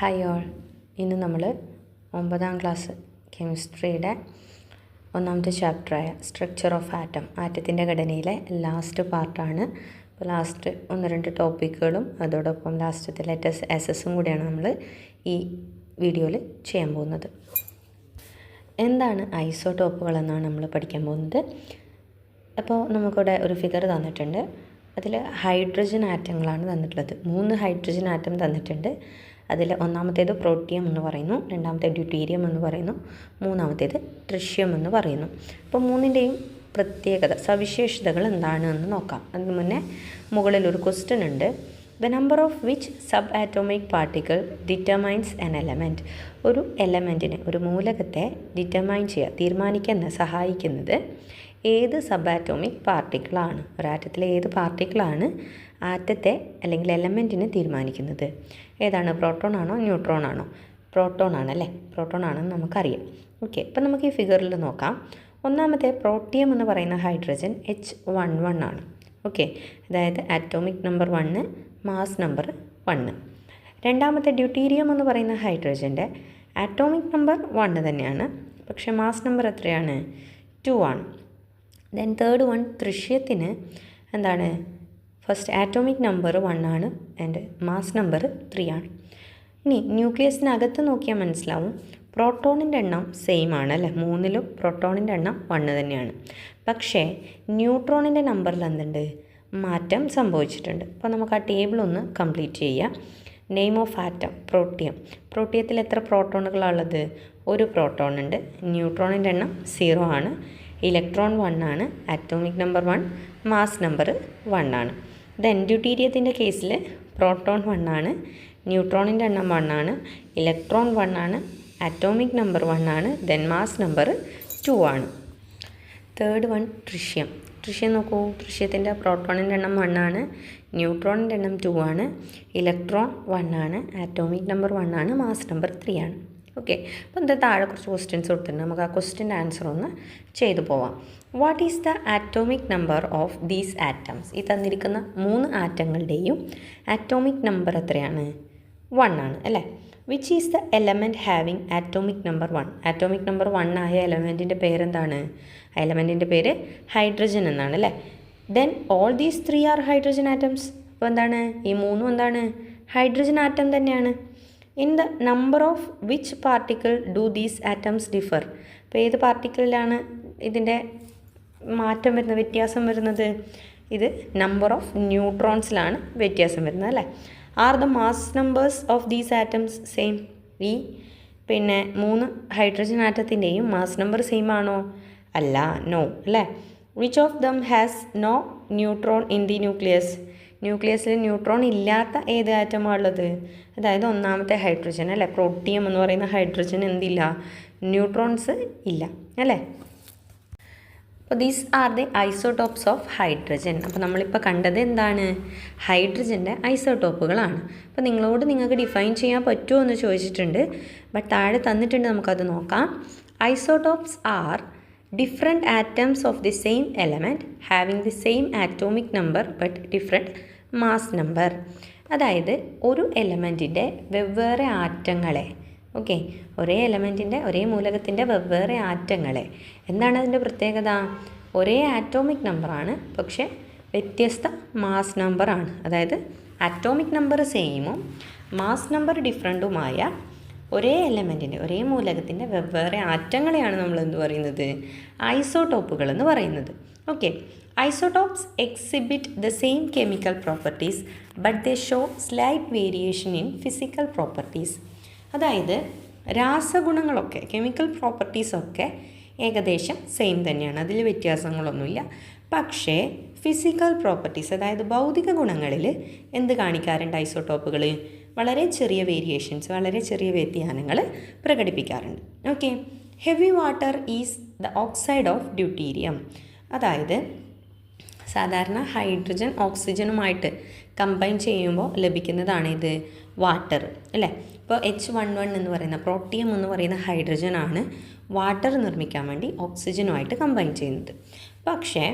Hi all ഇന്ന് നമ്മൾ ഒമ്പതാം ക്ലാസ് കെമിസ്ട്രിയുടെ ഒന്നാമത്തെ ചാപ്റ്ററായ സ്ട്രക്ചർ ഓഫ് ആറ്റം ആറ്റത്തിന്റെ ഘടനയിലെ ലാസ്റ്റ് പാർട്ടാണ് അപ്പോൾ ലാസ്റ്റ് ഒന്ന് രണ്ട് ടോപ്പിക്കുകളും അതോടൊപ്പം ലാസ്റ്റത്തെ ലെറ്റസ് എസസും കൂടിയാണ് നമ്മൾ ഈ വീഡിയോയിൽ ചെയ്യാൻ പോകുന്നത്. എന്താണ് ഐസോടോപ്പുകൾ എന്നാണ് നമ്മൾ പഠിക്കാൻ പോകുന്നത്. അപ്പോൾ നമുക്കിവിടെ ഒരു ഫിഗർ തന്നിട്ടുണ്ട്. അതിൽ ഹൈഡ്രജൻ ആറ്റങ്ങളാണ് തന്നിട്ടുള്ളത്. മൂന്ന് ഹൈഡ്രജൻ ആറ്റം തന്നിട്ടുണ്ട്. അതിൽ ഒന്നാമത്തേത് പ്രോട്ടിയം എന്ന് പറയുന്നു രണ്ടാമത്തെ ഡ്യൂട്ടീരിയം എന്ന് പറയുന്നു മൂന്നാമത്തേത് ട്രിഷ്യം എന്ന് പറയുന്നു. അപ്പോൾ മൂന്നിന്റെയും പ്രത്യേകത സവിശേഷതകൾ എന്താണ് എന്ന് നോക്കാം. അതിന് മുന്നേ മുകളിൽ ഒരു ക്വസ്റ്റ്യൻ ഉണ്ട്. The number of which sub atomic particle determines an element ഒരു എലമെന്റിനെ ഒരു മൂലകത്തെ ഡിറ്റർമൈൻ ചെയ്യുക തീരുമാനിക്കാൻ സഹായിക്കുന്നത് ഏത് സബ് ആറ്റോമിക് പാർട്ടിക്കിളാണ്? ഒരാറ്റത്തിലെ ഏത് പാർട്ടിക്കിളാണ് ആറ്റത്തെ അല്ലെങ്കിൽ എലമെന്റിനെ തീരുമാനിക്കുന്നത്? ഏതാണ്? പ്രോട്ടോൺ ആണോ? ന്യൂട്രോൺ ആണോ? പ്രോട്ടോൺ ആണല്ലേ പ്രോട്ടോൺ ആണെന്ന് നമുക്കറിയാം. ഓക്കെ അപ്പം നമുക്ക് ഈ ഫിഗറിൽ നോക്കാം. ഒന്നാമത്തെ പ്രോട്ടിയം എന്ന് പറയുന്ന ഹൈഡ്രജൻ എച്ച് വൺ വൺ ആണ്. ഓക്കെ അതായത് atomic number one mass number one രണ്ടാമത്തെ ഡ്യൂട്ടീരിയം എന്ന് പറയുന്ന ഹൈഡ്രജന്റെ ആറ്റോമിക് നമ്പർ വണ്ണ് തന്നെയാണ്. പക്ഷേ മാസ് നമ്പർ എത്രയാണ്? ടു ആണ്. ദെൻ തേർഡ് വൺ തൃശ്യത്തിന് എന്താണ്? ഫസ്റ്റ് ആറ്റോമിക് നമ്പർ വൺ ആണ് ആൻഡ് മാസ് നമ്പർ ത്രീ ആണ്. ഇനി ന്യൂക്ലിയസിനകത്ത് നോക്കിയാൽ മനസ്സിലാവും. പ്രോട്ടോണിന്റെ എണ്ണം സെയിം ആണ് അല്ലേ? മൂന്നിലും പ്രോട്ടോണിന്റെ എണ്ണം വണ്ണ് തന്നെയാണ്. പക്ഷേ ന്യൂട്രോണിന്റെ നമ്പറിൽ എന്തുണ്ട്? മാറ്റം സംഭവിച്ചിട്ടുണ്ട്. അപ്പോൾ നമുക്ക് ആ ടേബിൾ ഒന്ന് കംപ്ലീറ്റ് ചെയ്യാം. നെയിം ഓഫ് ആറ്റം പ്രോട്ടിയം പ്രോട്ടിയത്തിൽ എത്ര പ്രോട്ടോണുകളാണുള്ളത് ഒരു പ്രോട്ടോൺ ഉണ്ട്. ന്യൂട്രോണിന്റെ എണ്ണം സീറോ ആണ്. ഇലക്ട്രോൺ വൺ ആണ് atomic number one mass number one ആണ്. ദൻ ഡ്യൂട്ടീരിയത്തിന്റെ കേസിൽ പ്രോട്ടോൺ വൺ ആണ് ന്യൂട്രോണിന്റെ എണ്ണം വൺ ആണ് ഇലക്ട്രോൺ വൺ ആണ് ആറ്റോമിക് നമ്പർ വൺ ആണ് ദെൻ മാസ് നമ്പർ ടു ആണ്. തേർഡ് വൺ ട്രിഷ്യം ട്രിഷ്യം നോക്കൂ ട്രിഷ്യത്തിന്റെ പ്രോട്ടോണിന്റെ എണ്ണം വൺ ആണ് ന്യൂട്രോണിന്റെ എണ്ണം ടു ആണ് ഇലക്ട്രോൺ വൺ ആണ് ആറ്റോമിക് നമ്പർ വൺ ആണ് മാസ് നമ്പർ ത്രീ ആണ്. ഓക്കെ അപ്പോൾ എന്താ താഴെ കുറച്ച് ക്വസ്റ്റ്യൻസ് കൊടുത്തിട്ടുണ്ട്. നമുക്ക് ആ ക്വസ്റ്റ്യന്റെ ആൻസർ ഒന്ന് ചെയ്തു പോവാം. What is the atomic number of these atoms ഈ തന്നിരിക്കുന്ന മൂന്ന് ആറ്റങ്ങളുടെയും ആറ്റോമിക് നമ്പർ എത്രയാണ്? വൺ ആണ് അല്ലേ? Which is the element having atomic number one atomic number one ആയ എലമെന്റിന്റെ പേരെന്താണ്? ആ എലമെന്റിന്റെ പേര് ഹൈഡ്രജൻ എന്നാണ് അല്ലേ? Then all these three are hydrogen atoms അപ്പോൾ എന്താണ്? ഈ മൂന്നും എന്താണ്? ഹൈഡ്രജൻ ആറ്റം തന്നെയാണ്. In the number of which particle do these atoms differ ഇപ്പോൾ ഏത് പാർട്ടിക്കിളിലാണ് ഇതിന്റെ മാറ്റം വരുന്നത് വ്യത്യാസം വരുന്നത്? ഇത് നമ്പർ ഓഫ് ന്യൂട്രോൺസിലാണ് വ്യത്യാസം വരുന്നത് അല്ലേ? Are the mass numbers of these atoms same ഈ പിന്നെ മൂന്ന് ഹൈഡ്രജൻ ആറ്റത്തിന്റെയും മാസ് നമ്പർ സെയിം ആണോ? അല്ല നോ അല്ലേ? Which of them has no neutron in the nucleus ന്യൂക്ലിയസിൽ neutron ഇല്ലാത്ത ഏത് ആറ്റമാണ് ഉള്ളത്? അതായത് ഒന്നാമത്തെ ഹൈഡ്രജൻ അല്ലേ? പ്രോട്ടിയം എന്ന് പറയുന്ന ഹൈഡ്രജൻ എന്തില്ല? ന്യൂട്രോൺസ് ഇല്ല അല്ലേ? അപ്പോൾ these are the isotopes of hydrogen അപ്പോൾ നമ്മളിപ്പോൾ കണ്ടത് എന്താണ്? ഹൈഡ്രജന്റെ ഐസോടോപ്പുകളാണ്. അപ്പോൾ നിങ്ങളോട് നിങ്ങൾക്ക് ഡിഫൈൻ ചെയ്യാൻ പറ്റുമോ എന്ന് ചോദിച്ചിട്ടുണ്ട്. ബട്ട് താഴെ തന്നിട്ടുണ്ട് നമുക്കത് നോക്കാം. Isotopes are different atoms of the same element having the same atomic number but different mass number അതായത് ഒരു എലമെന്റിന്റെ വെവ്വേറെ ആറ്റങ്ങളെ. ഓക്കെ ഒരേ എലമെന്റിന്റെ ഒരേ മൂലകത്തിന്റെ വെവ്വേറെ ആറ്റങ്ങളെ. എന്താണ് അതിന്റെ പ്രത്യേകത? ഒരേ ആറ്റോമിക് നമ്പറാണ് പക്ഷേ വ്യത്യസ്ത മാസ് നമ്പറാണ് അതായത് ആറ്റോമിക് നമ്പർ സെയിമും മാസ് നമ്പർ ഡിഫറെന്റുമായ ഒരേ എലമെന്റിന്റെ ഒരേ മൂലകത്തിന്റെ വെവ്വേറെ ആറ്റങ്ങളെയാണ് നമ്മൾ എന്ത് പറയുന്നത്? ഐസോടോപ്പുകൾ എന്ന് പറയുന്നത്. Okay isotopes exhibit the same chemical properties but they show slight variation in physical properties. അതായത് രാസഗുണങ്ങളൊക്കെ കെമിക്കൽ പ്രോപ്പർട്ടീസൊക്കെ ഏകദേശം സെയിം തന്നെയാണ്. അതിൽ വ്യത്യാസങ്ങളൊന്നുമില്ല. പക്ഷേ ഫിസിക്കൽ പ്രോപ്പർട്ടീസ് അതായത് ഭൗതിക ഗുണങ്ങളിൽ എന്ത് കാണിക്കാറുണ്ട് ഐസോടോപ്പുകൾ വളരെ ചെറിയ വേരിയേഷൻസ് വളരെ ചെറിയ വ്യതിയാനങ്ങൾ പ്രകടിപ്പിക്കാറുണ്ട്. Okay heavy water is the oxide of deuterium അതായത് സാധാരണ ഹൈഡ്രജൻ ഓക്സിജനുമായിട്ട് കമ്പൈൻ ചെയ്യുമ്പോൾ ലഭിക്കുന്നതാണ് ഇത് വാട്ടർ അല്ലേ? ഇപ്പോൾ എച്ച് വൺ വൺ എന്ന് പറയുന്ന പ്രോട്ടിയം എന്ന് പറയുന്ന ഹൈഡ്രജൻ ആണ് വാട്ടർ നിർമ്മിക്കാൻ വേണ്ടി ഓക്സിജനുമായിട്ട് കമ്പൈൻ ചെയ്യുന്നത്. പക്ഷേ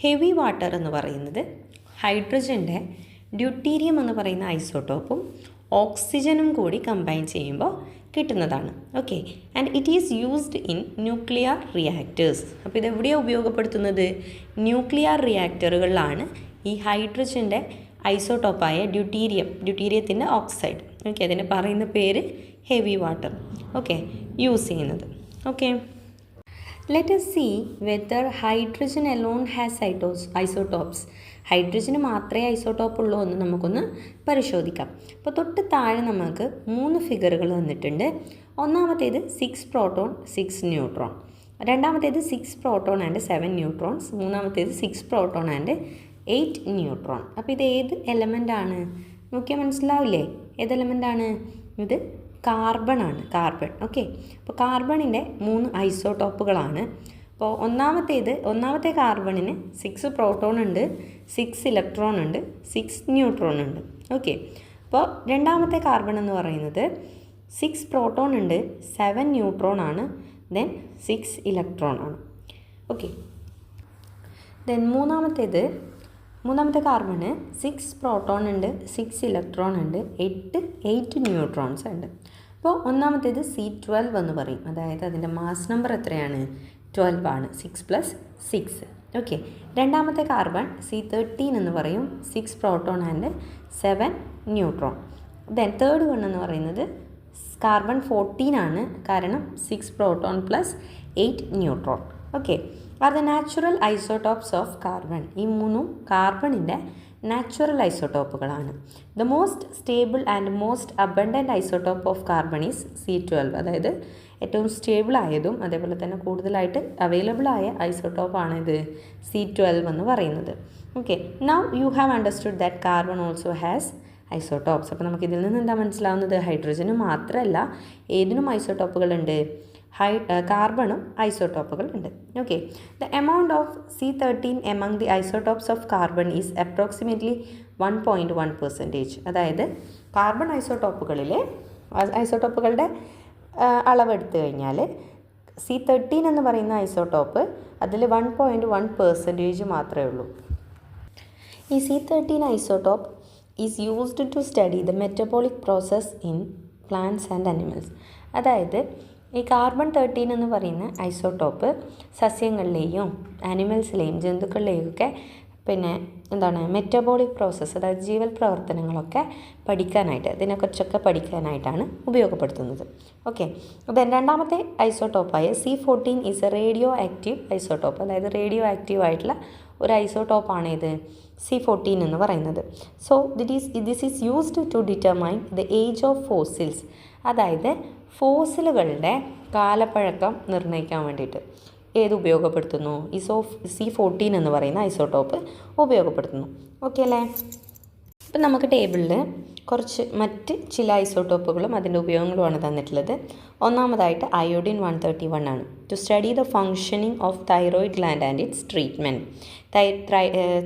ഹെവി വാട്ടർ എന്ന് പറയുന്നത് ഹൈഡ്രജന്റെ ഡ്യൂട്ടീരിയം എന്ന് പറയുന്ന ഐസോട്ടോപ്പും ഓക്സിജനും കൂടി കമ്പൈൻ ചെയ്യുമ്പോൾ കിട്ടുന്നതാണ്. Okay and it is used in nuclear reactors അപ്പോൾ ഇത് എവിടെയാണ് ഉപയോഗപ്പെടുത്തുന്നത്? ന്യൂക്ലിയർ റിയാക്ടറുകളിലാണ് ഈ ഹൈഡ്രജന്റെ ഐസോടോപ്പായ ഡ്യൂട്ടീരിയം ഡ്യൂട്ടീരിയത്തിന്റെ ഓക്സൈഡ്. ഓക്കെ അതിന് പറയുന്ന പേര് ഹെവി വാട്ടർ. ഓക്കെ യൂസ് ചെയ്യുന്നത്. Okay let's see whether hydrogen alone has ഐറ്റോസ് isotopes ഹൈഡ്രജന് മാത്രമേ ഐസോടോപ്പ് ഉള്ളൂ എന്ന് നമുക്കൊന്ന് പരിശോധിക്കാം. അപ്പോൾ തൊട്ട് താഴെ നമുക്ക് മൂന്ന് ഫിഗറുകൾ തന്നിട്ടുണ്ട് ഒന്നാമത്തേത് സിക്സ് പ്രോട്ടോൺ സിക്സ് ന്യൂട്രോൺ രണ്ടാമത്തേത് six proton and seven neutrons മൂന്നാമത്തേത് six proton and eight neutron അപ്പോൾ ഇത് ഏത് എലമെന്റ് ആണ്? നോക്കിയാൽ മനസ്സിലാവില്ലേ? ഏത് എലമെന്റ് ആണ്? ഇത് കാർബൺ ആണ് കാർബൺ. ഓക്കെ. അപ്പോൾ കാർബണിന്റെ മൂന്ന് ഐസോടോപ്പുകളാണ്. അപ്പോൾ ഒന്നാമത്തേത് ഒന്നാമത്തെ കാർബണിന് സിക്സ് പ്രോട്ടോൺ ഉണ്ട് സിക്സ് ഇലക്ട്രോൺ ഉണ്ട് സിക്സ് ന്യൂട്രോൺ ഉണ്ട്. ഓക്കെ. അപ്പോൾ രണ്ടാമത്തെ കാർബൺ എന്ന് പറയുന്നത് സിക്സ് പ്രോട്ടോൺ ഉണ്ട് സെവൻ ന്യൂട്രോൺ ആണ് ദെൻ സിക്സ് ഇലക്ട്രോൺ ആണ്. ഓക്കെ. ദെൻ മൂന്നാമത്തേത് മൂന്നാമത്തെ കാർബണ് സിക്സ് പ്രോട്ടോൺ ഉണ്ട് സിക്സ് ഇലക്ട്രോൺ ഉണ്ട് എട്ട് എയ്റ്റ് ന്യൂട്രോൺസ് ഉണ്ട്. അപ്പോൾ ഒന്നാമത്തേത് സി ട്വൽവ് എന്ന് പറയും. അതായത് അതിന്റെ മാസ് നമ്പർ എത്രയാണ്? ട്വൽവ് ആണ്. സിക്സ് പ്ലസ് സിക്സ് ഓക്കെ രണ്ടാമത്തെ കാർബൺ സി തേർട്ടീൻ എന്ന് പറയും. Six proton and seven neutron then third one എന്ന് പറയുന്നത് കാർബൺ ഫോർട്ടീൻ ആണ്. കാരണം six proton plus eight neutron okay are the natural isotopes of carbon ഈ മൂന്നും കാർബണിന്റെ natural ഐസോടോപ്പുകളാണ് the most stable and most abundant isotope of carbon is C twelve അതായത് ഏറ്റവും stable ആയതും അതേപോലെ തന്നെ കൂടുതലായിട്ട് അവൈലബിൾ ആയ ഐസോട്ടോപ്പാണ് ഇത് സി ട്വൽവ് എന്ന് പറയുന്നത്. Okay now you have understood that carbon also has isotopes അപ്പോൾ നമുക്ക് ഇതിൽ നിന്ന് എന്താ മനസ്സിലാവുന്നത്? ഹൈഡ്രജന് മാത്രമല്ല ഏതിനും ഐസോട്ടോപ്പുകളുണ്ട് ഹൈ കാർബണും ഐസോടോപ്പുകൾ ഉണ്ട്. Okay. The amount of C thirteen among the isotopes of carbon is approximately one point one percentage. അതായത് കാർബൺ ഐസോട്ടോപ്പുകളിൽ ഐസോട്ടോപ്പുകളുടെ അളവെടുത്തു കഴിഞ്ഞാൽ സി തേർട്ടീൻ എന്ന് പറയുന്ന ഐസോടോപ്പ് അതിൽ വൺ പോയിന്റ് വൺ പെർസെന്റേജ് മാത്രമേ ഉള്ളൂ. ഈ C thirteen isotope is used to study the metabolic process in plants and animals. അതായത് ഈ കാർബൺ തേർട്ടീൻ എന്ന് പറയുന്ന ഐസോടോപ്പ് സസ്യങ്ങളിലെയും ആനിമൽസിലെയും ജന്തുക്കളിലെയും ഒക്കെ പിന്നെ എന്താണ് മെറ്റബോളിക് പ്രോസസ്സ് അതായത് ജീവൽ പ്രവർത്തനങ്ങളൊക്കെ പഠിക്കാനായിട്ട് ഇതിനെക്കുറിച്ചൊക്കെ പഠിക്കാനായിട്ടാണ് ഉപയോഗപ്പെടുത്തുന്നത്. ഓക്കെ ദെൻ രണ്ടാമത്തെ ഐസോടോപ്പായ C fourteen is a radio active isotope അതായത് റേഡിയോ ആക്റ്റീവ് ആയിട്ടുള്ള ഒരു ഐസോട്ടോപ്പാണ് ഇത് സി ഫോർട്ടീൻ എന്ന് പറയുന്നത്. So ദിറ്റ് is this is used to determine the age of fossils അതായത് ഫോസിലുകളുടെ കാലപ്പഴക്കം നിർണയിക്കാൻ വേണ്ടിയിട്ട് ഏത് ഉപയോഗപ്പെടുത്തുന്നു? ഇസോ സോ ഫോർട്ടീൻ എന്ന് പറയുന്ന ഐസോടോപ്പ് ഉപയോഗപ്പെടുത്തുന്നു. ഓക്കെ അല്ലേ? ഇപ്പം നമുക്ക് ടേബിളിൽ കുറച്ച് മറ്റ് ചില ഐസോട്ടോപ്പുകളും അതിന്റെ ഉപയോഗങ്ങളുമാണ് തന്നിട്ടുള്ളത്. ഒന്നാമതായിട്ട് അയോഡിൻ വൺ തേർട്ടി വൺ ആണ് to study the functioning of thyroid gland and its treatment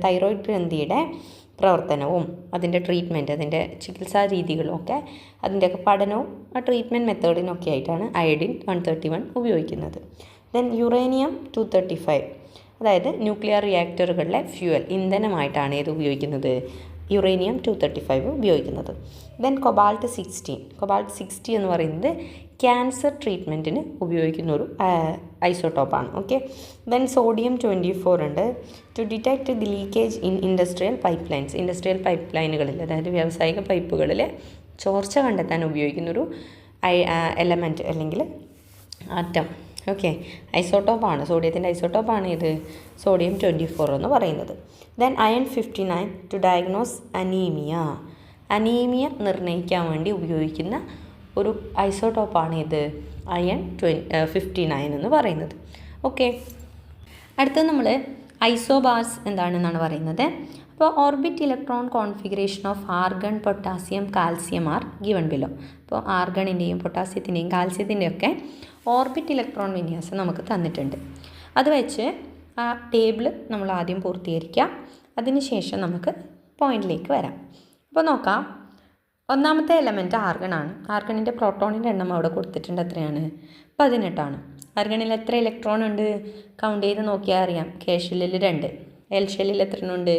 thyroid ഗ്രന്ഥിയുടെ പ്രവർത്തനവും അതിന്റെ ട്രീറ്റ്മെന്റ് അതിന്റെ ചികിത്സാ രീതികളും ഒക്കെ അതിന്റെയൊക്കെ പഠനവും ആ ട്രീറ്റ്മെന്റ് മെത്തേഡിനൊക്കെ ആയിട്ടാണ് അയഡിൻ വൺ തേർട്ടി വൺ ഉപയോഗിക്കുന്നത്. Then uranium two thirty five അതായത് ന്യൂക്ലിയർ റിയാക്ടറുകളിലെ ഫ്യൂവൽ ഇന്ധനമായിട്ടാണ് ഇത് ഉപയോഗിക്കുന്നത്. യുറേനിയം ടു തേർട്ടി ഫൈവ് ഉപയോഗിക്കുന്നത്. Then cobalt sixteen cobalt sixty എന്ന് പറയുന്നത് ക്യാൻസർ ട്രീറ്റ്മെന്റിന് ഉപയോഗിക്കുന്ന ഒരു ഐസോട്ടോപ്പാണ് okay then sodium twenty four ഉണ്ട്. To detect the leakage in industrial pipe lines industrial pipe ലൈനുകളിൽ അതായത് വ്യാവസായിക പൈപ്പുകളിൽ ചോർച്ച കണ്ടെത്താൻ ഉപയോഗിക്കുന്നൊരു എലമെന്റ് അല്ലെങ്കിൽ ആറ്റം. ഓക്കെ ഐസോട്ടോപ്പാണ് സോഡിയത്തിന്റെ ഐസോട്ടോപ്പാണ് ഇത്. സോഡിയം ട്വന്റി ഫോർ എന്ന് പറയുന്നത്. Then iron fifty nine to diagnose anaemia anaemia നിർണയിക്കാൻ വേണ്ടി ഉപയോഗിക്കുന്ന ഒരു ഐസോട്ടോപ്പാണ് ഇത്. അയൺ ട്വൻ ഫിഫ്റ്റി നയൻ എന്ന് പറയുന്നത്. ഓക്കെ അടുത്തത് നമ്മൾ ഐസോബാസ് എന്താണെന്നാണ് പറയുന്നത്. അപ്പോൾ orbit electron configuration of argon potassium calcium are given below. അപ്പോൾ ആർഗണിന്റെയും പൊട്ടാസ്യത്തിന്റെയും കാൽസ്യത്തിന്റെയും ഒക്കെ ഓർബിറ്റ് ഇലക്ട്രോൺ വിന്യാസം നമുക്ക് തന്നിട്ടുണ്ട്. അത് വെച്ച് ആ ടേബിൾ നമ്മൾ ആദ്യം പൂർത്തീകരിക്കാം അതിനുശേഷം നമുക്ക് പോയിന്റിലേക്ക് വരാം. അപ്പോൾ നോക്കാം. ഒന്നാമത്തെ എലമെന്റ് ആർഗണാണ് ആർഗണിന്റെ പ്രോട്ടോണിന്റെ എണ്ണം അവിടെ കൊടുത്തിട്ടുണ്ട് എത്രയാണ്? പതിനെട്ടാണ്. ആർഗണിൽ എത്ര ഇലക്ട്രോൺ ഉണ്ട്? കൗണ്ട് ചെയ്ത് നോക്കിയാൽ അറിയാം. കെ ഷെല്ലിൽ രണ്ട്. എൽ ഷെല്ലിൽ എത്ര ഉണ്ട്?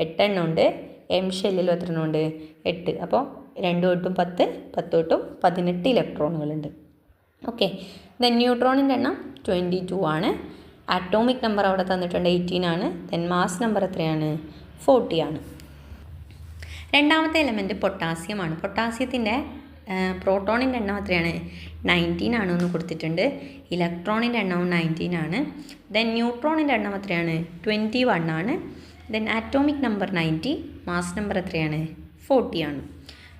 എട്ടെണ്ണം ഉണ്ട് എം ഷെല്ലിൽ എത്ര എണ്ണമുണ്ട് എട്ട്. അപ്പോൾ രണ്ട് തൊട്ടും പത്ത് പത്ത് തൊട്ടും പതിനെട്ട് ഇലക്ട്രോണുകളുണ്ട്. ഓക്കെ. ദെൻ ന്യൂട്രോണിന്റെ എണ്ണം ട്വന്റി ടു ആണ്. അറ്റോമിക് നമ്പർ അവിടെ തന്നിട്ടുണ്ട് എയ്റ്റീൻ ആണ്. ദെൻ മാസ് നമ്പർ എത്രയാണ്? ഫോർട്ടി ആണ്. രണ്ടാമത്തെ എലമെന്റ് പൊട്ടാസ്യമാണ് പൊട്ടാസ്യത്തിന്റെ പ്രോട്ടോണിന്റെ എണ്ണം എത്രയാണ്? നയന്റീൻ ആണ് എന്ന് കൊടുത്തിട്ടുണ്ട്. ഇലക്ട്രോണിന്റെ എണ്ണവും നയന്റീൻ ആണ്. ദെൻ ന്യൂട്രോണിന്റെ എണ്ണം എത്രയാണ്? ട്വന്റി വൺ ആണ്. ദെൻ ആറ്റോമിക് നമ്പർ നയന്റി മാസ് നമ്പർ എത്രയാണ്? ഫോർട്ടി ആണ്.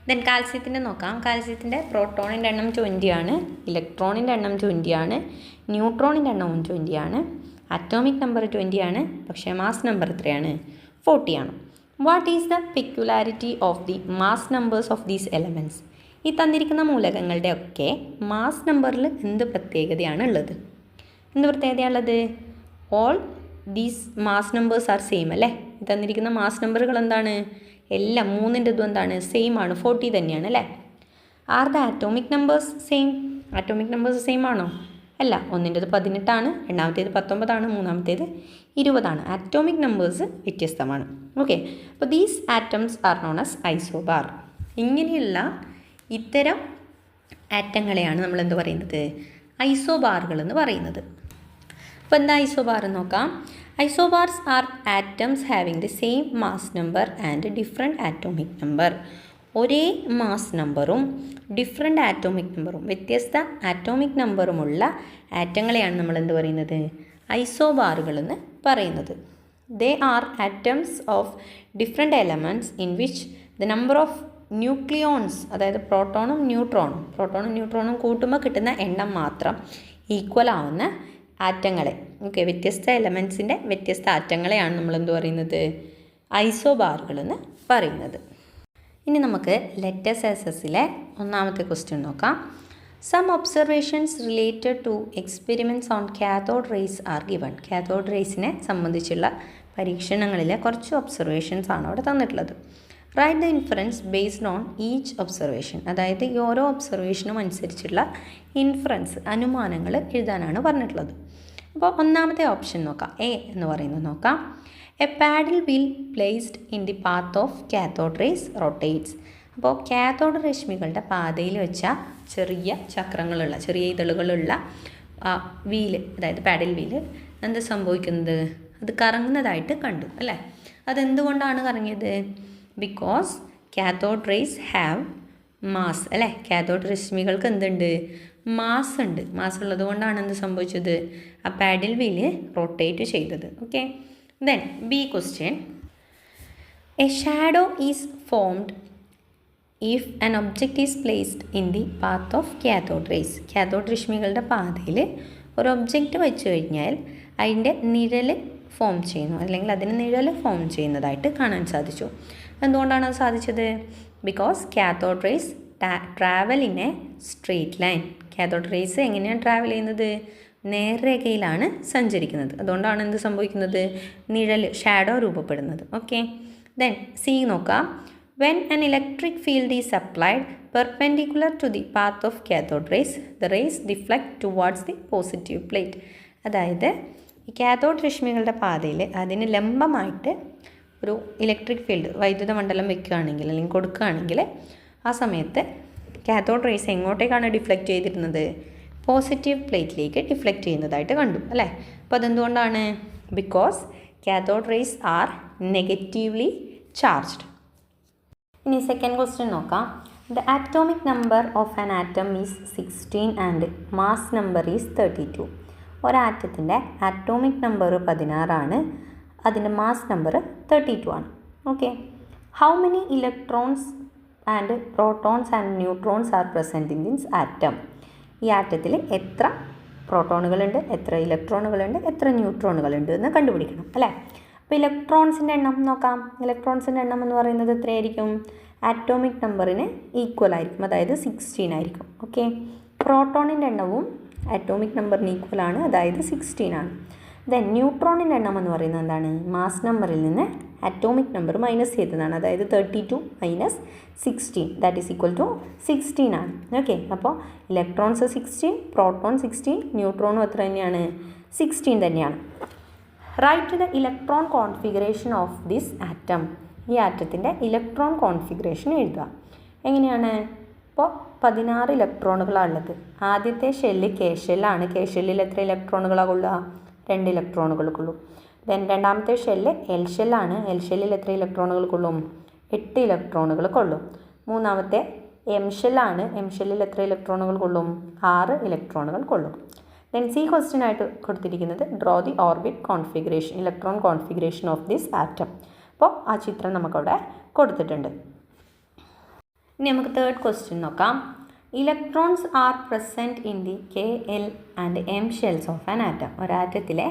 ദെൻ കാൽസ്യത്തിന്റെ നോക്കാം. കാൽസ്യത്തിന്റെ പ്രോട്ടോണിന്റെ എണ്ണം ട്വന്റി ആണ്. ഇലക്ട്രോണിന്റെ എണ്ണം ട്വന്റി ആണ്. ന്യൂട്രോണിന്റെ എണ്ണവും ട്വന്റി ആണ്. അറ്റോമിക് നമ്പർ ട്വന്റി ആണ്. പക്ഷേ മാസ് നമ്പർ എത്രയാണ്? ഫോർട്ടി ആണ്. What is the peculiarity of the mass numbers of these elements ഈ തന്നിരിക്കുന്ന മൂലകങ്ങളുടെ ഒക്കെ മാസ് നമ്പറിൽ എന്ത് പ്രത്യേകതയാണ് ഉള്ളത്? എന്ത് പ്രത്യേകതയാണുള്ളത് all these mass numbers are same അല്ലേ? തന്നിരിക്കുന്ന മാസ് നമ്പറുകൾ എന്താണ്? എല്ലാം മൂന്നിന്റെ ഇതും എന്താണ്? സെയിം ആണ്. ഫോർട്ടി തന്നെയാണ് അല്ലേ? Are the atomic numbers same atomic numbers same ആണോ? അല്ല. ഒന്നിന്റെത് പതിനെട്ടാണ് രണ്ടാമത്തേത് പത്തൊമ്പതാണ് മൂന്നാമത്തേത് ഇരുപതാണ്. ആറ്റോമിക് നമ്പേഴ്സ് വ്യത്യസ്തമാണ്. ഓക്കെ അപ്പോൾ these atoms are known as isobar ഇങ്ങനെയുള്ള ഇത്തരം ആറ്റങ്ങളെയാണ് നമ്മൾ എന്ത് പറയുന്നത്? ഐസോബാറുകൾ എന്ന് പറയുന്നത്. അപ്പോൾ എന്താ ഐസോബാർ നോക്കാം. Isobars are atoms having the same mass number and different atomic number. ഒരേ മാസ് നമ്പറും ഡിഫറെന്റ് ആറ്റോമിക് നമ്പറും വ്യത്യസ്ത ആറ്റോമിക് നമ്പറുമുള്ള ആറ്റങ്ങളെയാണ് നമ്മൾ എന്ത് പറയുന്നത്? ഐസോബാറുകൾ എന്ന് പറയുന്നത്. They are atoms of different elements in which the number of nucleons അതായത് പ്രോട്ടോണും ന്യൂട്രോണും പ്രോട്ടോണും ന്യൂട്രോണും കൂട്ടുമ്പോൾ കിട്ടുന്ന എണ്ണം മാത്രം ഈക്വൽ ആവുന്ന ആറ്റങ്ങളെ. ഓക്കെ വ്യത്യസ്ത എലമെൻസിന്റെ വ്യത്യസ്ത ആറ്റങ്ങളെയാണ് നമ്മൾ എന്ത് പറയുന്നത്? ഐസോബാറുകൾ എന്ന് പറയുന്നത്. ഇനി നമുക്ക് ലെറ്റസ് എസ് ഒന്നാമത്തെ ക്വസ്റ്റ്യൻ നോക്കാം. Some observations related to experiments on cathode rays are given cathode റേസിനെ സംബന്ധിച്ചുള്ള പരീക്ഷണങ്ങളിലെ കുറച്ച് ഒബ്സർവേഷൻസ് ആണ് അവിടെ തന്നിട്ടുള്ളത്. Write the inference based on each observation അതായത് ഈ ഓരോ ഒബ്സർവേഷനും അനുസരിച്ചുള്ള ഇൻഫറൻസ് അനുമാനങ്ങൾ എഴുതാനാണ് പറഞ്ഞിട്ടുള്ളത്. അപ്പോൾ ഒന്നാമത്തെ ഓപ്ഷൻ നോക്കാം. എ എന്ന് പറയുന്നത് നോക്കാം. A paddle wheel placed in the path of cathode rays rotates അപ്പോൾ കാത്തോഡ് രശ്മികളുടെ പാതയിൽ വെച്ച ചെറിയ ചക്രങ്ങളുള്ള ചെറിയ ഇതളുകളുള്ള വീൽ അതായത് പാഡിൽ വീൽ എന്ത് സംഭവിക്കുന്നത്? അത് കറങ്ങുന്നതായിട്ട് കണ്ടു അല്ലേ? അതെന്തുകൊണ്ടാണ് കറങ്ങിയത്? Because cathode rays have mass അല്ലേ? കാത്തോഡ് രശ്മികൾക്ക് എന്തുണ്ട്? മാസ് ഉണ്ട് മാസ് ഉള്ളത് കൊണ്ടാണ് എന്ത് സംഭവിച്ചത്? ആ പാഡിൽ വീൽ റൊട്ടേറ്റ് ചെയ്തത്. Okay? Then B question a shadow is formed if an object is placed in the path of cathode rays cathode രശ്മികളുടെ പാതയിൽ ഒരു ഒബ്ജക്റ്റ് വെച്ച് കഴിഞ്ഞാൽ അതിന്റെ നിഴൽ ഫോം ചെയ്യുന്നു. അല്ലെങ്കിൽ അതിന് നിഴൽ ഫോം ചെയ്യുന്നതായിട്ട് കാണാൻ സാധിച്ചു. എന്തുകൊണ്ടാണ് അത് സാധിച്ചത്? Because cathode rays travel in a straight line cathode rays എങ്ങനെയാണ് ട്രാവൽ ചെയ്യുന്നത്? നേർരേഖയിലാണ് സഞ്ചരിക്കുന്നത്. അതുകൊണ്ടാണ് എന്ത് സംഭവിക്കുന്നത്? നിഴൽ ഷാഡോ രൂപപ്പെടുന്നത്. ഓക്കെ ദെൻ സി നോക്കാം. When an electric field is applied perpendicular to the path of cathode rays the rays deflect towards the positive plate അതായത് ഈ കാത്തോഡ് രശ്മികളുടെ പാതയിൽ അതിന് ലംബമായിട്ട് ഒരു ഇലക്ട്രിക് ഫീൽഡ് വൈദ്യുത മണ്ഡലം വെക്കുകയാണെങ്കിൽ അല്ലെങ്കിൽ കൊടുക്കുകയാണെങ്കിൽ ആ സമയത്ത് കാത്തോഡ് റേസ് എങ്ങോട്ടേക്കാണ് ഡിഫ്ലക്റ്റ് ചെയ്തിരുന്നത്? പോസിറ്റീവ് പ്ലേറ്റിലേക്ക് ഡിഫ്ലക്റ്റ് ചെയ്യുന്നതായിട്ട് കണ്ടു അല്ലേ? അപ്പോൾ അതെന്തുകൊണ്ടാണ്? Because cathode rays are negatively charged ഇനി സെക്കൻഡ് ക്വസ്റ്റ്യൻ നോക്കാം. The atomic number of an atom is sixteen and mass number is thirty two ഒരാറ്റത്തിന്റെ atomic number പതിനാറാണ് അതിന്റെ മാസ് നമ്പർ തേർട്ടി ടു ആണ്. Okay how many electrons and protons and neutrons are present in this atom ഈ ആറ്റത്തിൽ എത്ര പ്രോട്ടോണുകളുണ്ട് എത്ര ഇലക്ട്രോണുകളുണ്ട് എത്ര ന്യൂട്രോണുകളുണ്ട് എന്ന് കണ്ടുപിടിക്കണം അല്ലേ? അപ്പോൾ ഇലക്ട്രോൺസിന്റെ എണ്ണം നോക്കാം. ഇലക്ട്രോൺസിന്റെ എണ്ണം എന്ന് പറയുന്നത് എത്രയായിരിക്കും? ആറ്റോമിക് നമ്പറിന് ഈക്വൽ ആയിരിക്കും അതായത് സിക്സ്റ്റീൻ ആയിരിക്കും ഓക്കെ പ്രോട്ടോണിന്റെ എണ്ണവും ആറ്റോമിക് നമ്പറിന് ഈക്വൽ ആണ് അതായത് സിക്സ്റ്റീൻ ആണ്. ദെൻ ന്യൂട്രോണിന്റെ എണ്ണം എന്ന് പറയുന്നത് എന്താണ്? മാസ് നമ്പറിൽ നിന്ന് അറ്റോമിക് നമ്പർ മൈനസ് ചെയ്തതാണ്. അതായത് thirty two minus sixteen that is equal to sixteen ആണ്. ഓക്കെ അപ്പോൾ ഇലക്ട്രോൺസ് സിക്സ്റ്റീൻ പ്രോട്ടോൺ സിക്സ്റ്റീൻ ന്യൂട്രോണും എത്ര തന്നെയാണ്. സിക്സ്റ്റീൻ തന്നെയാണ്. Write the electron configuration of this atom ഈ ആറ്റത്തിന്റെ ഇലക്ട്രോൺ കോൺഫിഗറേഷൻ എഴുതുക. എങ്ങനെയാണ്? ഇപ്പോൾ പതിനാറ് ഇലക്ട്രോണുകളാണ് ഉള്ളത്. ആദ്യത്തെ ഷെല്ല് കെ ഷെല്ലാണ് കെ ഷെല്ലിൽ എത്ര ഇലക്ട്രോണുകളാണ് കൊള്ളുക? രണ്ട് ഇലക്ട്രോണുകൾക്കുള്ളൂ കൊള്ളും ദെൻ രണ്ടാമത്തെ ഷെല്ല് എൽ ഷെല്ലാണ് എൽ ഷെല്ലിൽ എത്ര ഇലക്ട്രോണുകൾ കൊള്ളും? എട്ട് ഇലക്ട്രോണുകൾ കൊള്ളും. മൂന്നാമത്തെ എം ഷെല്ലാണ് എം ഷെല്ലിൽ എത്ര ഇലക്ട്രോണുകൾ കൊള്ളും? ആറ് ഇലക്ട്രോണുകൾ കൊള്ളും. ദെൻ സി ക്വസ്റ്റ്യൻ ആയിട്ട് കൊടുത്തിരിക്കുന്നത് draw the orbit configuration electron configuration of this atom അപ്പോൾ ആ ചിത്രം നമുക്കവിടെ കൊടുത്തിട്ടുണ്ട്. ഇനി നമുക്ക് തേർഡ് ക്വസ്റ്റ്യൻ നോക്കാം. Electrons are present in the K L and M shells of an atom ഒരാറ്റത്തിലെ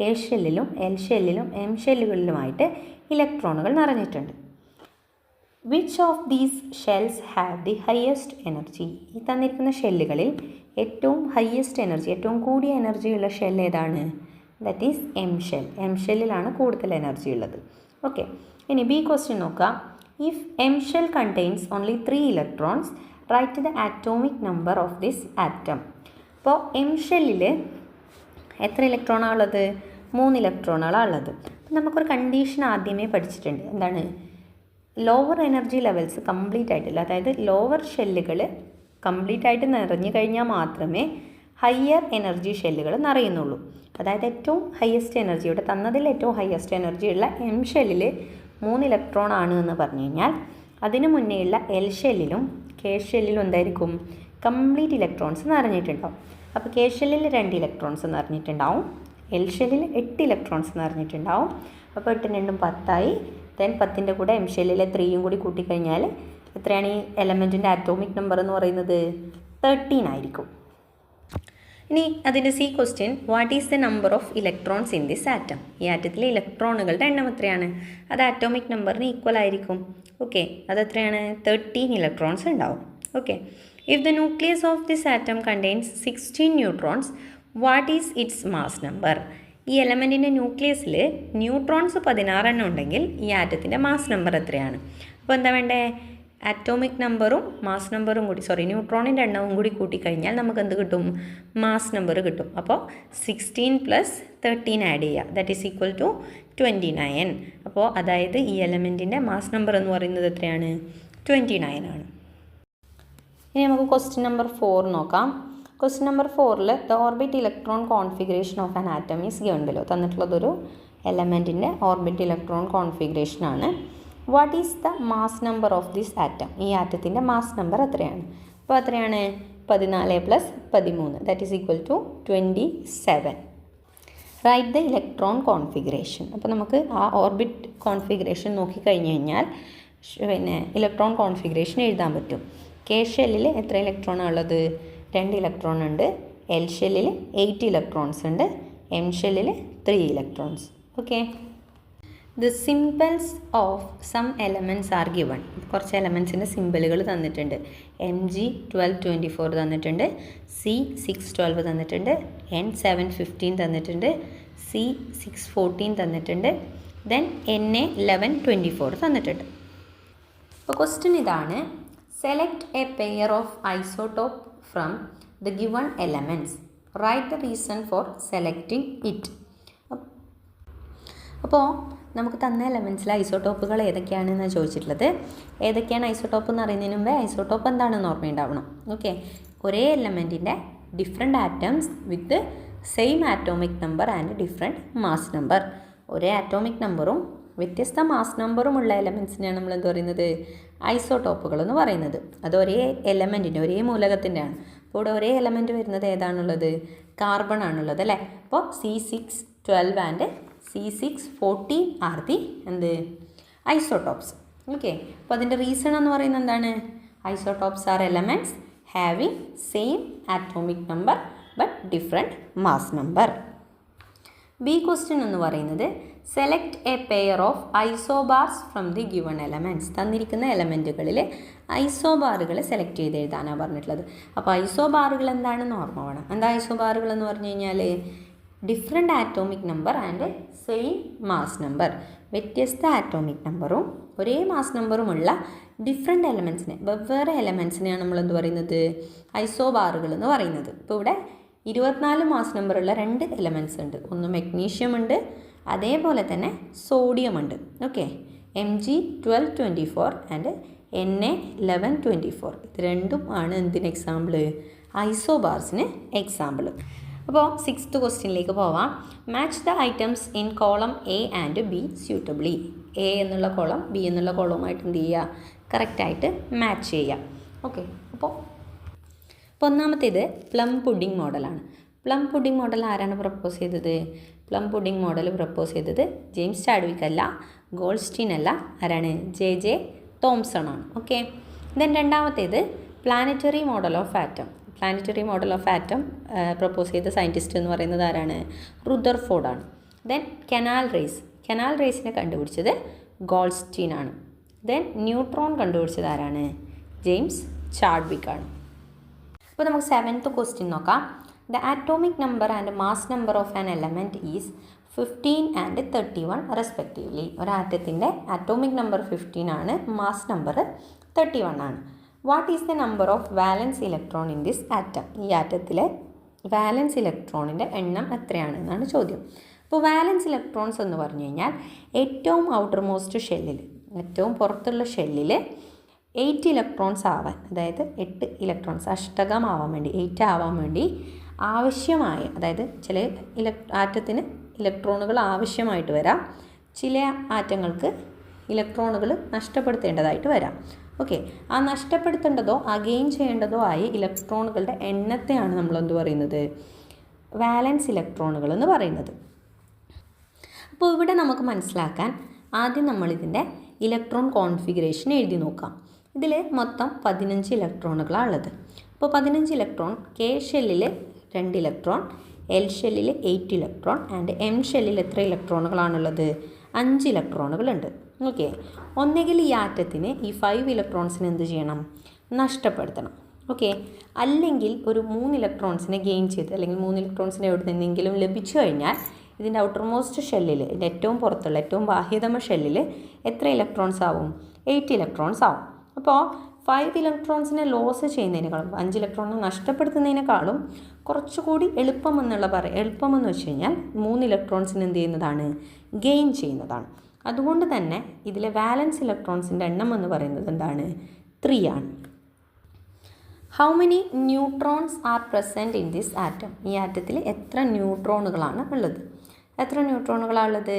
K ഷെല്ലിലും എൽ ഷെല്ലിലും എം ഷെല്ലുകളിലുമായിട്ട് ഇലക്ട്രോണുകൾ നിറഞ്ഞിട്ടുണ്ട്. Which of these shells have the highest energy ഈ തന്നിരിക്കുന്ന ഷെല്ലുകളിൽ ഏറ്റവും ഹയസ്റ്റ് എനർജി ഏറ്റവും കൂടിയ എനർജിയുള്ള ഷെൽ ഏതാണ്? That is M shell M ഷെല്ലിലാണ് കൂടുതൽ എനർജി ഉള്ളത്. ഓക്കെ ഇനി ബി ക്വസ്റ്റ്യൻ നോക്കാം. If M shell contains only three electrons write the atomic number of this atom അപ്പോൾ എം ഷെല്ലിൽ എത്ര ഇലക്ട്രോണാണ് ഉള്ളത്? മൂന്ന് ഇലക്ട്രോണുകളാണ് ഉള്ളത്. നമുക്കൊരു കണ്ടീഷൻ ആദ്യമേ പഠിച്ചിട്ടുണ്ട്. എന്താണ്? ലോവർ എനർജി ലെവൽസ് കംപ്ലീറ്റ് ആയിട്ടില്ല. അതായത് ലോവർ ഷെല്ലുകൾ കംപ്ലീറ്റ് ആയിട്ട് നിറഞ്ഞു കഴിഞ്ഞാൽ മാത്രമേ ഹയർ എനർജി ഷെല്ലുകൾ നിറയുന്നുള്ളൂ. അതായത് ഏറ്റവും ഹയസ്റ്റ് എനർജി ഇവിടെ തന്നതിൽ ഏറ്റവും ഹയസ്റ്റ് എനർജി ഉള്ള എം ഷെല്ലിൽ മൂന്ന് ഇലക്ട്രോൺ ആണ് എന്ന് പറഞ്ഞു കഴിഞ്ഞാൽ അതിനു മുന്നേയുള്ള എൽ ഷെല്ലിലും കെ ഷെല്ലിലും എന്തായിരിക്കും? കംപ്ലീറ്റ് ഇലക്ട്രോൺസ് നിറഞ്ഞിട്ടുണ്ടാവും. അപ്പോൾ കെ ഷെല്ലിൽ രണ്ട് ഇലക്ട്രോൺസ് നിറഞ്ഞിട്ടുണ്ടാവും. എൽ ഷെല്ലിൽ എട്ട് ഇലക്ട്രോൺസ് നിറഞ്ഞിട്ടുണ്ടാവും അപ്പോൾ എട്ടും രണ്ടും പത്തായി. ദെൻ പത്തിന്റെ കൂടെ എം ഷെല്ലിലെ ത്രീയും കൂടി കൂട്ടിക്കഴിഞ്ഞാൽ എത്രയാണ് ഈ എലമെന്റിന്റെ ആറ്റോമിക് നമ്പർ എന്ന് പറയുന്നത്? തേർട്ടീൻ ആയിരിക്കും. ഇനി അതിന്റെ C question what is the number of electrons in this atom ഈ ആറ്റത്തിലെ ഇലക്ട്രോണുകളുടെ എണ്ണം എത്രയാണ്? അത് ആറ്റോമിക് നമ്പറിന് ഈക്വൽ ആയിരിക്കും. ഓക്കെ അത് എത്രയാണ്? തേർട്ടീൻ ഇലക്ട്രോൺസ് ഉണ്ടാവും. Okay if the nucleus of this atom contains sixteen neutrons what is its mass number ഈ എലമെന്റിന്റെ ന്യൂക്ലിയസിൽ ന്യൂട്രോൺസ് പതിനാറെണ്ണം ഉണ്ടെങ്കിൽ ഈ ആറ്റത്തിന്റെ മാസ് നമ്പർ എത്രയാണ്? അപ്പോൾ എന്താ വേണ്ടേ? ആറ്റോമിക് നമ്പറും മാസ് നമ്പറും കൂടി സോറി ന്യൂട്രോണിന്റെ എണ്ണവും കൂടി കൂട്ടിക്കഴിഞ്ഞാൽ നമുക്ക് എന്ത് കിട്ടും? മാസ് നമ്പർ കിട്ടും. അപ്പോൾ സിക്സ്റ്റീൻ പ്ലസ് തേർട്ടീൻ ആഡ് ചെയ്യുക. That is equal to twenty nine അപ്പോൾ അതായത് ഈ എലമെന്റിന്റെ മാസ് നമ്പർ എന്ന് പറയുന്നത് എത്രയാണ്? ട്വന്റി നയൻ ആണ്. ഇനി നമുക്ക് ക്വസ്റ്റ്യൻ നമ്പർ ഫോർ നോക്കാം. ക്വസ്റ്റ്യൻ നമ്പർ ഫോറിൽ the orbit electron configuration of an atom is ഗവണ്ടല്ലോ തന്നിട്ടുള്ളതൊരു എലമെന്റിന്റെ ഓർബിറ്റ് ഇലക്ട്രോൺ കോൺഫിഗറേഷൻ ആണ്. What is the mass number of this atom ഈ ആറ്റത്തിന്റെ മാസ് നമ്പർ എത്രയാണ്? അപ്പോൾ എത്രയാണ്? പതിനാല് പ്ലസ് പതിമൂന്ന്. That is equal to twenty seven write the electron configuration അപ്പോൾ നമുക്ക് ആ ഓർബിറ്റ് കോൺഫിഗറേഷൻ നോക്കിക്കഴിഞ്ഞ് കഴിഞ്ഞാൽ പിന്നെ ഇലക്ട്രോൺ കോൺഫിഗറേഷൻ എഴുതാൻ പറ്റും. കെ ഷെല്ലിൽ എത്ര ഇലക്ട്രോണാണ് ഉള്ളത് രണ്ട് ഇലക്ട്രോൺ ഉണ്ട് എൽ ഷെല്ലിൽ എയ്റ്റ് ഇലക്ട്രോൺസ് ഉണ്ട് എം ഷെല്ലിൽ three electrons okay the symbols of some elements are given കുറച്ച് എലമെന്റ്സിന്റെ സിമ്പിളുകൾ തന്നിട്ടുണ്ട്. M G twelve twenty four തന്നിട്ടുണ്ട്. സി സിക്സ് ട്വൽവ് തന്നിട്ടുണ്ട്. എൻ സെവൻ ഫിഫ്റ്റീൻ തന്നിട്ടുണ്ട്. സി സിക്സ് ഫോർട്ടീൻ തന്നിട്ടുണ്ട്. Then N A eleven twenty four തന്നിട്ടുണ്ട്. അപ്പോൾ ക്വസ്റ്റ്യൻ ഇതാണ് select a pair of isotope from the given elements write the reason for selecting it അപ്പോൾ നമുക്ക് തന്ന എലമെന്റ്സിലെ ഐസോട്ടോപ്പുകൾ ഏതൊക്കെയാണെന്ന് ചോദിച്ചിട്ടുള്ളത്. ഏതൊക്കെയാണ് ഐസോട്ടോപ്പ് എന്ന് അറിയുന്നതിന് മുമ്പേ ഐസോട്ടോപ്പ് എന്താണെന്ന് ഓർമ്മയുണ്ടാവണം. ഓക്കെ ഒരേ എലമെന്റിന്റെ different atoms with same atomic number and different mass number ഒരേ ആറ്റോമിക് നമ്പറും വ്യത്യസ്ത മാസ് നമ്പറുമുള്ള എലമെൻസിനെയാണ് നമ്മൾ എന്ത് പറയുന്നത്? ഐസോട്ടോപ്പുകൾ എന്ന് പറയുന്നത്. അത് ഒരേ എലമെന്റിന്റെ ഒരേ മൂലകത്തിന്റെ ആണ് അപ്പോൾ ഇവിടെ ഒരേ എലമെന്റ് വരുന്നത് ഏതാണുള്ളത്? കാർബൺ ആണുള്ളത് അല്ലേ? അപ്പോൾ C six twelve and C six fourteen are the എന്ത്? ഐസോടോപ്സ്. ഓക്കെ. അപ്പോൾ അതിന്റെ റീസൺ എന്ന് പറയുന്നത് എന്താണ്? Isotopes are elements having same atomic number but different mass number B question എന്ന് പറയുന്നത് select a pair of isobars from the given elements തന്നിരിക്കുന്ന എലമെന്റുകളിൽ ഐസോബാറുകൾ സെലക്ട് ചെയ്ത് എഴുതാനാണ് പറഞ്ഞിട്ടുള്ളത്. അപ്പോൾ ഐസോബാറുകൾ എന്താണെന്ന് ഓർമ്മ എന്താ ഐസോബാറുകൾ എന്ന് പറഞ്ഞു കഴിഞ്ഞാൽ different atomic number and same mass number വ്യത്യസ്ത ആറ്റോമിക് നമ്പറും ഒരേ മാസ് നമ്പറുമുള്ള ഡിഫറെന്റ് എലമെൻസിനെ വെവ്വേറെ എലമെൻസിനെയാണ് നമ്മൾ എന്ത് പറയുന്നത്? ഐസോബാറുകൾ എന്ന് പറയുന്നത്. ഇപ്പോൾ ഇവിടെ ഇരുപത്തിനാല് മാസ് നമ്പറുള്ള രണ്ട് എലമെൻസ് ഉണ്ട്. ഒന്ന് മെഗ്നീഷ്യം ഉണ്ട് അതേപോലെ തന്നെ സോഡിയം ഉണ്ട്. Okay M G twelve twenty four and N A eleven twenty four ഇത് രണ്ടും ആണ് എന്തിന് എക്സാമ്പിൾ ഐസോബാർസിന് എക്സാമ്പിൾ അപ്പോൾ സിക്സ്ത് ക്വസ്റ്റ്യനിലേക്ക് പോവാം. Match the items in column A and B suitably A എന്നുള്ള കോളം ബി എന്നുള്ള കോളവുമായിട്ട് എന്ത് ചെയ്യുക? കറക്റ്റായിട്ട് മാച്ച് ചെയ്യുക. ഓക്കെ അപ്പോൾ അപ്പോൾ ഒന്നാമത്തേത് പ്ലം പുഡിംഗ് മോഡലാണ് പ്ലം പുഡിംഗ് മോഡൽ ആരാണ് പ്രപ്പോസ് ചെയ്തത്? പ്ലം പുഡിംഗ് മോഡൽ പ്രപ്പോസ് ചെയ്തത് ജെയിംസ് ചാഡ്വിക് അല്ല ഗോൾസ്റ്റീൻ അല്ല. ആരാണ്? ജെ ജെ തോംസൺ ആണ്. ഓക്കെ. ദെൻ രണ്ടാമത്തേത് planetary model of atom. Planetary model of atom propose ചെയ്ത സയന്റിസ്റ്റ് എന്ന് പറയുന്നത് ആരാണ്? റുദർഫോർഡ് ആണ്. Then canal rays. കനാൽ റേസിനെ കണ്ടുപിടിച്ചത് ഗോൾസ്റ്റീൻ ആണ്. ദെൻ ന്യൂട്രോൺ കണ്ടുപിടിച്ചത് ആരാണ്? ജെയിംസ് ചാഡ്വിക് ആണ്. അപ്പോൾ നമുക്ക് സെവൻത്ത് ക്വസ്റ്റ്യൻ നോക്കാം. The atomic number and mass number of an element is fifteen and thirty one respectively ഒരാറ്റത്തിന്റെ atomic number fifteen ആണ് മാസ് നമ്പർ തേർട്ടി വൺ ആണ്. What is the number of valence electron in this atom ഈ ആറ്റത്തിലെ വാലൻസ് ഇലക്ട്രോണിന്റെ എണ്ണം എത്രയാണ് എന്നാണ് ചോദ്യം. അപ്പോൾ വാലൻസ് ഇലക്ട്രോൺസ് എന്ന് പറഞ്ഞു കഴിഞ്ഞാൽ ഏറ്റവും ഔട്ടർ മോസ്റ്റ് ഷെല്ലിൽ ഏറ്റവും പുറത്തുള്ള ഷെല്ലിൽ എയ്റ്റ് ഇലക്ട്രോൺസ് ആവാൻ അതായത് എട്ട് ഇലക്ട്രോൺസ് അഷ്ടകമാവാൻ വേണ്ടി എയ്റ്റ് ആവാൻ വേണ്ടി ആവശ്യമായ അതായത് ചില ഇലക് ആറ്റത്തിന് ഇലക്ട്രോണുകൾ ആവശ്യമായിട്ട് വരാം. ചില ആറ്റങ്ങൾക്ക് ഇലക്ട്രോണുകൾ നഷ്ടപ്പെടുത്തേണ്ടതായിട്ട് വരാം. ഓക്കെ. ആ നഷ്ടപ്പെടുത്തേണ്ടതോ അഗെയിൻ ഗെയിൻ ചെയ്യേണ്ടതോ ആയ ഇലക്ട്രോണുകളുടെ എണ്ണത്തെയാണ് നമ്മൾ എന്ത് പറയുന്നത്? വാലൻസ് ഇലക്ട്രോണുകൾ എന്ന് പറയുന്നത്. അപ്പോൾ ഇവിടെ നമുക്ക് മനസ്സിലാക്കാൻ ആദ്യം നമ്മളിതിന്റെ ഇലക്ട്രോൺ കോൺഫിഗറേഷൻ എഴുതി നോക്കാം. ഇതിൽ മൊത്തം പതിനഞ്ച് ഇലക്ട്രോണുകളാണ് ഉള്ളത്. അപ്പോൾ പതിനഞ്ച് ഇലക്ട്രോൺ കെ ഷെല്ലിൽ രണ്ട് ഇലക്ട്രോൺ എൽ ഷെല്ലിൽ എയ്റ്റ് ഇലക്ട്രോൺ ആൻഡ് എം ഷെല്ലിൽ എത്ര ഇലക്ട്രോണുകളാണുള്ളത്? അഞ്ച് ഇലക്ട്രോണുകളുണ്ട്. ഓക്കെ. ഒന്നുകിൽ ഈ ആറ്റത്തിന് ഈ ഫൈവ് ഇലക്ട്രോൺസിന് എന്ത് ചെയ്യണം? നഷ്ടപ്പെടുത്തണം. ഓക്കെ. അല്ലെങ്കിൽ ഒരു മൂന്ന് ഇലക്ട്രോൺസിനെ ഗെയിൻ ചെയ്ത് അല്ലെങ്കിൽ മൂന്ന് ഇലക്ട്രോൺസിനെ എവിടെ നിന്നെങ്കിലും ലഭിച്ചു കഴിഞ്ഞാൽ ഇതിന്റെ ഔട്ടർമോസ്റ്റ് ഷെല്ലിൽ ഇതിന്റെ ഏറ്റവും പുറത്തുള്ള ഏറ്റവും ബാഹ്യതമ ഷെല്ലിൽ എത്ര ഇലക്ട്രോൺസ് ആവും? എയ്റ്റ് ഇലക്ട്രോൺസ് ആവും. അപ്പോൾ ഫൈവ് ഇലക്ട്രോൺസിനെ ലോസ് ചെയ്യുന്നതിനേക്കാളും അഞ്ച് ഇലക്ട്രോണിനെ നഷ്ടപ്പെടുത്തുന്നതിനേക്കാളും കുറച്ചുകൂടി എളുപ്പമെന്നുള്ള പറ എളുപ്പമെന്ന് വെച്ച് കഴിഞ്ഞാൽ മൂന്ന് ഇലക്ട്രോൺസിന് എന്ത് ചെയ്യുന്നതാണ്? ഗെയിൻ ചെയ്യുന്നതാണ്. അതുകൊണ്ട് തന്നെ ഇതിലെ വാലൻസ് ഇലക്ട്രോൺസിന്റെ എണ്ണം എന്ന് പറയുന്നത് എന്താണ്? ത്രീ ആണ്. How many neutrons are present in this atom ഈ ആറ്റത്തിൽ എത്ര ന്യൂട്രോണുകളാണ് ഉള്ളത്? എത്ര ന്യൂട്രോണുകളാണ് ഉള്ളത്?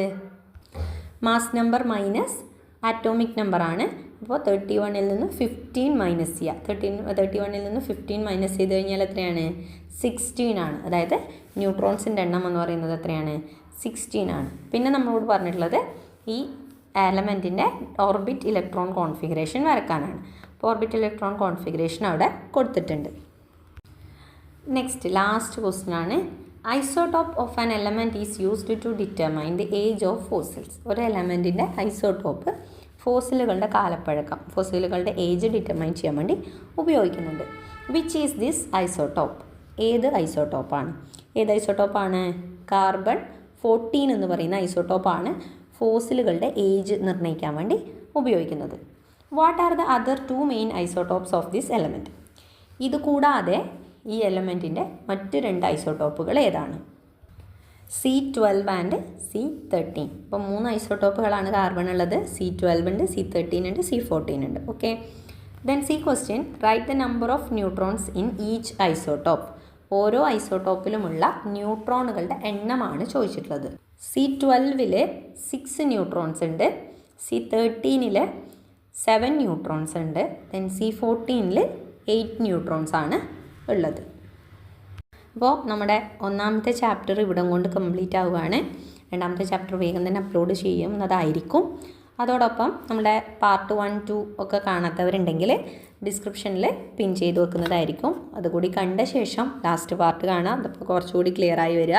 മാസ് നമ്പർ മൈനസ് ആറ്റോമിക് നമ്പറാണ് അപ്പോൾ തേർട്ടി വണ്ണിൽ നിന്ന് ഫിഫ്റ്റീൻ മൈനസ് ചെയ്യുക. തേർട്ടീൻ തേർട്ടി വണ്ണിൽ നിന്ന് ഫിഫ്റ്റീൻ മൈനസ് ചെയ്ത് കഴിഞ്ഞാൽ എത്രയാണ്? സിക്സ്റ്റീൻ ആണ്. അതായത് ന്യൂട്രോൺസിന്റെ എണ്ണം എന്ന് പറയുന്നത് എത്രയാണ്? സിക്സ്റ്റീൻ ആണ്. പിന്നെ നമ്മളോട് പറഞ്ഞിട്ടുള്ളത് ഈ എലമെന്റിന്റെ ഓർബിറ്റ് ഇലക്ട്രോൺ കോൺഫിഗറേഷൻ വരക്കാനാണ് അപ്പോൾ ഓർബിറ്റ് ഇലക്ട്രോൺ കോൺഫിഗറേഷൻ അവിടെ കൊടുത്തിട്ടുണ്ട്. നെക്സ്റ്റ് ലാസ്റ്റ് ക്വസ്റ്റ്യൻ ആണ്. Isotope of an element is used to determine the age of fossils ഒരു എലമെന്റിന്റെ ഐസോടോപ്പ് ഫോസിലുകളുടെ കാലപ്പഴക്കം ഫോസിലുകളുടെ ഏജ് ഡിറ്റർമൈൻ ചെയ്യാൻ വേണ്ടി ഉപയോഗിക്കുന്നുണ്ട്. വിച്ച് ഈസ് ദിസ് ഐസോടോപ്പ് ഏത് ഐസോടോപ്പാണ് ഏത് ഐസോടോപ്പാണ് കാർബൺ ഫോർട്ടീൻ എന്ന് പറയുന്ന ഐസോടോപ്പാണ് ഫോസിലുകളുടെ ഏജ് നിർണയിക്കാൻ വേണ്ടി ഉപയോഗിക്കുന്നത്. What are the other two main isotopes of this element ഇത് കൂടാതെ ഈ എലമെന്റിന്റെ മറ്റ് രണ്ട് ഐസോടോപ്പുകൾ ഏതാണ്? C twelve and C thirteen അപ്പോൾ മൂന്ന് ഐസോടോപ്പുകളാണ് കാർബൺ ഉള്ളത്. സി ട്വൽവ് ഉണ്ട് സി തേർട്ടീൻ ഉണ്ട് സി ഫോർട്ടീൻ ഉണ്ട്. Okay then C question write the number of neutrons in each isotope ഓരോ ഐസോടോപ്പിലുമുള്ള ന്യൂട്രോണുകളുടെ എണ്ണമാണ് ചോദിച്ചിട്ടുള്ളത്. സി ട്വൽവിൽ സിക്സ് ന്യൂട്രോൺസ് ഉണ്ട്. സി തേർട്ടീനിൽ സെവൻ ന്യൂട്രോൺസ് ഉണ്ട്. ദെൻ സി ഫോർട്ടീനിൽ എയ്റ്റ് ന്യൂട്രോൺസ് ആണ് ഉള്ളത്. അപ്പോൾ നമ്മുടെ ഒന്നാമത്തെ ചാപ്റ്റർ ഇവിടം കൊണ്ട് കംപ്ലീറ്റ് ആവുകയാണ്. രണ്ടാമത്തെ ചാപ്റ്റർ വേഗം തന്നെ അപ്ലോഡ് ചെയ്യുന്നതായിരിക്കും അതോടൊപ്പം നമ്മുടെ പാർട്ട് വൺ ടു ഒക്കെ കാണാത്തവരുണ്ടെങ്കിൽ ഡിസ്ക്രിപ്ഷനിൽ പിൻ ചെയ്ത് വെക്കുന്നതായിരിക്കും. അതുകൂടി കണ്ട ശേഷം ലാസ്റ്റ് പാർട്ട് കാണാം. അതപ്പോൾ കുറച്ചുകൂടി ക്ലിയർ ആയി വരിക.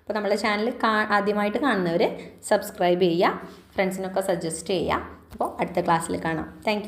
അപ്പോൾ നമ്മുടെ ചാനൽ ആദ്യമായിട്ട് കാണുന്നവർ സബ്സ്ക്രൈബ് ചെയ്യുക. ഫ്രണ്ട്സിനൊക്കെ സജസ്റ്റ് ചെയ്യുക. അപ്പോൾ അടുത്ത ക്ലാസ്സിൽ കാണാം. താങ്ക്